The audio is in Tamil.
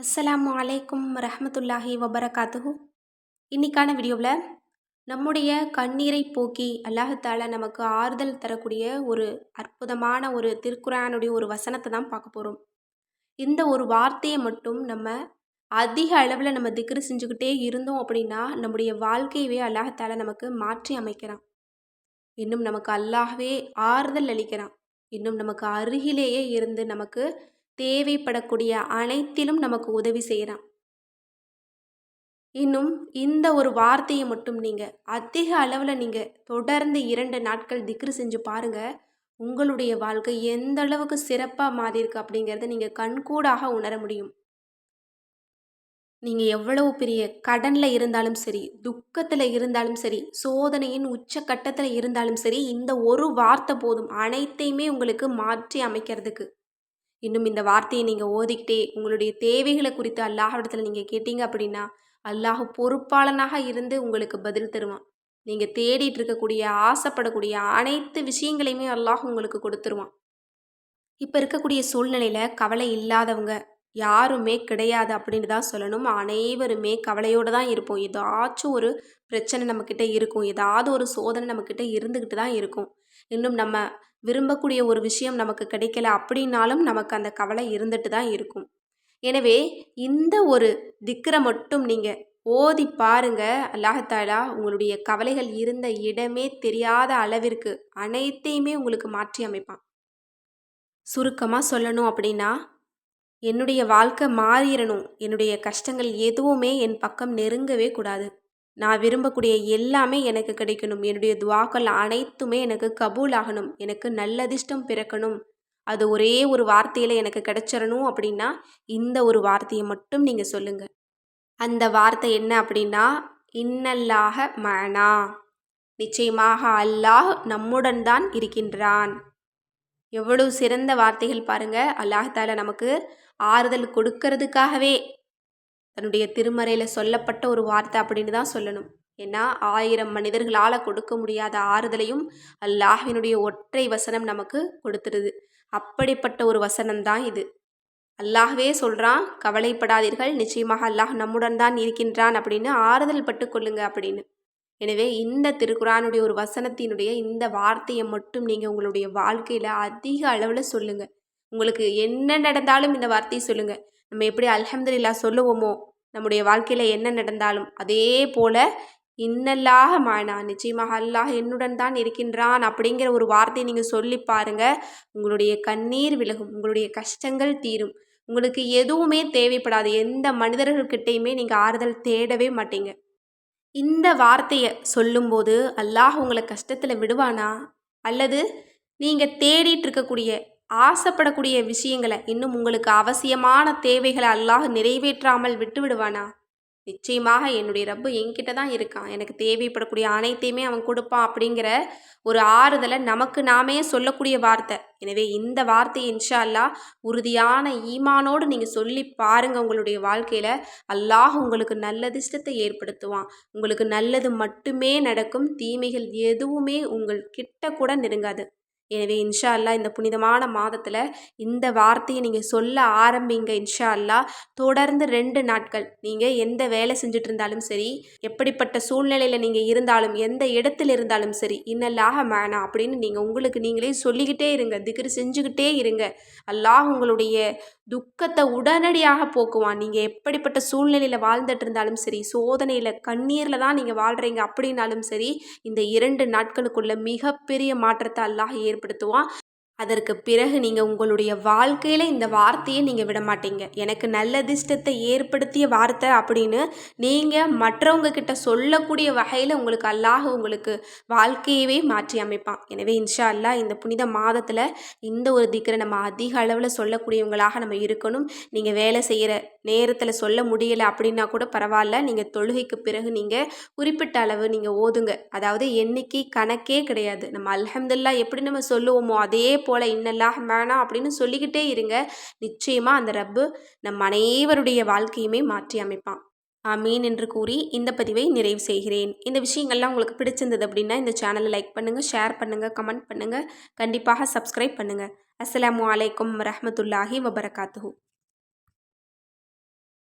அஸ்ஸலாமு அலைக்கும் ரஹமத்துல்லாஹி வபரகாத்துஹு. இன்னைக்கான வீடியோவில் நம்முடைய கண்ணீரை போக்கி அல்லாஹால நமக்கு ஆறுதல் தரக்கூடிய ஒரு அற்புதமான ஒரு திருக்குறானுடைய ஒரு வசனத்தை தான் பார்க்க போகிறோம் இந்த ஒரு வார்த்தையை மட்டும் நம்ம அதிக அளவில் நம்ம திக்ரு செஞ்சுக்கிட்டே இருந்தோம் அப்படின்னா நம்முடைய வாழ்க்கையவே அல்லாஹால நமக்கு மாற்றி அமைக்கிறான். இன்னும் நமக்கு அல்லாஹவே ஆறுதல் அளிக்கிறான். இன்னும் நமக்கு அருகிலேயே இருந்து நமக்கு தேவைப்படக்கூடிய அனைத்திலும் நமக்கு உதவி செய்கிறான் இன்னும் இந்த ஒரு வார்த்தையை மட்டும் நீங்கள் அதிக அளவில் நீங்கள் தொடர்ந்து இரண்டு நாட்கள் திக்ரு செஞ்சு பாருங்கள் உங்களுடைய வாழ்க்கை எந்த அளவுக்கு சிறப்பாக மாறியிருக்கு அப்படிங்கிறத நீங்கள் கண்கூடாக உணர முடியும். நீங்கள் எவ்வளவு பெரிய கடனில் இருந்தாலும் சரி துக்கத்தில் இருந்தாலும் சரி சோதனையின் உச்சக்கட்டத்தில் இருந்தாலும் சரி இந்த ஒரு வார்த்தை போதும் அனைத்தையுமே உங்களுக்கு மாற்றி அமைக்கிறதுக்கு. இன்னும் இந்த வார்த்தையை நீங்கள் ஓதிக்கிட்டே உங்களுடைய தேவைகளை குறித்து அல்லாஹிடத்தில் நீங்கள் கேட்டீங்க அப்படின்னா அல்லாஹ் பொறுப்பாளனாக இருந்து உங்களுக்கு பதில் தருவான். நீங்கள் தேடிட்டு இருக்கக்கூடிய ஆசைப்படக்கூடிய அனைத்து விஷயங்களையுமே அல்லாஹ் உங்களுக்கு கொடுத்துருவான். இப்போ இருக்கக்கூடிய சூழ்நிலையில் கவலை இல்லாதவங்க யாருமே கிடையாது அப்படின்னு தான் சொல்லணும். அனைவருமே கவலையோடு தான் இருப்போம். ஏதாச்சும் ஒரு பிரச்சனை நம்மக்கிட்ட இருக்கும். ஏதாவது ஒரு சோதனை நம்மக்கிட்ட இருந்துக்கிட்டு தான் இருக்கும். இன்னும் நம்ம விரும்பக்கூடிய ஒரு விஷயம் நமக்கு கிடைக்கல அப்படின்னாலும் நமக்கு அந்த கவலை இருந்துட்டு தான் இருக்கும். எனவே இந்த ஒரு திக்கரை மட்டும் நீங்கள் ஓதி பாருங்க. அல்லாஹாலா உங்களுடைய கவலைகள் இருந்த இடமே தெரியாத அளவிற்கு அனைத்தையுமே உங்களுக்கு மாற்றி அமைப்பான். சுருக்கமாக சொல்லணும் அப்படின்னா என்னுடைய வாழ்க்கை மாறிடணும் என்னுடைய கஷ்டங்கள் எதுவுமே என் பக்கம் நெருங்கவே கூடாது. நான் விரும்பக்கூடிய எல்லாமே எனக்கு கிடைக்கணும். என்னுடைய துவாக்கள் அனைத்துமே எனக்கு கபூல் ஆகணும் எனக்கு நல்லதிர்ஷ்டம் பிறக்கணும். அது ஒரே ஒரு வார்த்தையில் எனக்கு கிடைச்சிடணும் அப்படின்னா இந்த ஒரு வார்த்தையை மட்டும் நீங்கள் சொல்லுங்கள் அந்த வார்த்தை என்ன அப்படின்னா இன்னல்லாக மனா. நிச்சயமாக அல்லாஹ் நம்முடன் தான் இருக்கின்றான். எவ்வளவு சிறந்த வார்த்தைகள் பாருங்கள் அல்லாஹால நமக்கு ஆறுதல் கொடுக்கறதுக்காகவே தன்னுடைய திருமறையில் சொல்லப்பட்ட ஒரு வார்த்தை அப்படின்னு தான் சொல்லணும். ஏன்னா ஆயிரம் மனிதர்களால் கொடுக்க முடியாத ஆறுதலையும் அல்லாஹினுடைய ஒற்றை வசனம் நமக்கு கொடுத்துருது. அப்படிப்பட்ட ஒரு வசனம் தான் இது. அல்லாஹ்வே சொல்கிறான் கவலைப்படாதீர்கள் நிச்சயமாக அல்லாஹ் நம்முடன் தான் இருக்கின்றான் அப்படின்னு ஆறுதல் பட்டு கொள்ளுங்க அப்படின்னு. எனவே இந்த திருக்குறானுடைய ஒரு வசனத்தினுடைய இந்த வார்த்தையை மட்டும் நீங்கள் உங்களுடைய வாழ்க்கையில் அதிக அளவில் சொல்லுங்கள் உங்களுக்கு என்ன நடந்தாலும் இந்த வார்த்தையை சொல்லுங்கள் நம்ம எப்படி அல்ஹம்துல்லா சொல்லுவோமோ நம்முடைய வாழ்க்கையில் என்ன நடந்தாலும் அதே போல் இன்னல்லாக மானா நிச்சயமாக அல்லாஹ் என்னுடன் தான் இருக்கின்றான் அப்படிங்கிற ஒரு வார்த்தையை நீங்கள் சொல்லி பாருங்கள் உங்களுடைய கண்ணீர் விலகும் உங்களுடைய கஷ்டங்கள் தீரும். உங்களுக்கு எதுவுமே தேவைப்படாது. எந்த மனிதர்கள்கிட்டையுமே நீங்கள் ஆறுதல் தேடவே மாட்டீங்க. இந்த வார்த்தையை சொல்லும்போது அல்லாஹ் உங்களை கஷ்டத்தில் விடுவானா? அல்லது நீங்கள் தேடிட்டு இருக்கக்கூடிய ஆசைப்படக்கூடிய விஷயங்களை இன்னும் உங்களுக்கு அவசியமான தேவைகளை அல்லாஹ் நிறைவேற்றாமல் விட்டு விடுவானா நிச்சயமாக என்னுடைய ரப்பு என்கிட்ட தான் இருக்கான். எனக்கு தேவைப்படக்கூடிய அனைத்தையுமே அவன் கொடுப்பான் அப்படிங்கிற ஒரு ஆறுதலை நமக்கு நாமே சொல்லக்கூடிய வார்த்தை. எனவே இந்த வார்த்தையை இன்ஷா அல்லாஹ் உறுதியான ஈமானோடு நீங்கள் சொல்லி பாருங்கள் உங்களுடைய வாழ்க்கையில். அல்லாஹ் உங்களுக்கு நல்லதிஷ்டத்தை ஏற்படுத்துவான். உங்களுக்கு நல்லது மட்டுமே நடக்கும். தீமைகள் எதுவுமே உங்கள் கிட்ட கூட நெருங்காது. எனவே இன்ஷா அல்லா இந்த புனிதமான மாதத்தில் இந்த வார்த்தையை நீங்கள் சொல்ல ஆரம்பிங்க இன்ஷா அல்லா தொடர்ந்து ரெண்டு நாட்கள். நீங்கள் எந்த வேலை செஞ்சுட்டு இருந்தாலும் சரி எப்படிப்பட்ட சூழ்நிலையில் நீங்கள் இருந்தாலும் எந்த இடத்துல இருந்தாலும் சரி இன்னல்லாக மேனா அப்படின்னு நீங்கள் உங்களுக்கு நீங்களே சொல்லிக்கிட்டே இருங்க திகிரி செஞ்சுக்கிட்டே இருங்க. அல்லாஹ் உங்களுடைய துக்கத்தை உடனடியாக போக்குவான். நீங்கள் எப்படிப்பட்ட சூழ்நிலையில் வாழ்ந்துட்டு இருந்தாலும் சரி சோதனையில் கண்ணீரில் தான் நீங்கள் வாழ்கிறீங்க அப்படின்னாலும் சரி இந்த இரண்டு நாட்களுக்குள்ள மிகப்பெரிய மாற்றத்தை அல்லாஹ் ஏற்படுத்துவான். அதற்கு பிறகு நீங்கள் உங்களுடைய வாழ்க்கையில் இந்த வார்த்தையை நீங்கள் விட மாட்டீங்க. எனக்கு நல்ல அதிர்ஷ்டத்தை ஏற்படுத்திய வார்த்தை அப்படின்னு நீங்கள் மற்றவங்க கிட்ட சொல்லக்கூடிய வகையில் உங்களுக்கு அல்லாஹ் உங்களுக்கு வாழ்க்கையவே மாற்றி அமைப்பான். எனவே இன்ஷா அல்லா இந்த புனித மாதத்தில் இந்த ஒரு திக்கரை நம்ம அதிக அளவில் சொல்லக்கூடியவங்களாக நம்ம இருக்கணும். நீங்கள் வேலை செய்கிற நேரத்தில் சொல்ல முடியலை அப்படின்னா கூட பரவாயில்ல. நீங்கள் தொழுகைக்கு பிறகு நீங்கள் குறிப்பிட்ட அளவு நீங்கள் ஓதுங்க. அதாவது எண்ணிக்கை கணக்கே கிடையாது. நம்ம அலமதுல்லா எப்படி நம்ம சொல்லுவோமோ அதே போல் இன்னல்லாக மேனா அப்படின்னு சொல்லிக்கிட்டே இருங்க. நிச்சயமாக அந்த ரப்பு நம் அனைவருடைய வாழ்க்கையுமே மாற்றி அமைப்பான். ஆமீன் என்று கூறி இந்த பதிவை நிறைவு செய்கிறேன். இந்த விஷயங்கள்லாம் உங்களுக்கு பிடிச்சிருந்தது அப்படின்னா இந்த சேனலை லைக் பண்ணுங்கள் ஷேர் பண்ணுங்கள் கமெண்ட் பண்ணுங்கள் கண்டிப்பாக சப்ஸ்கிரைப் பண்ணுங்கள் அஸ்லாம் வலைக்கம் வரமத்துல்லாஹி வபரகாத்து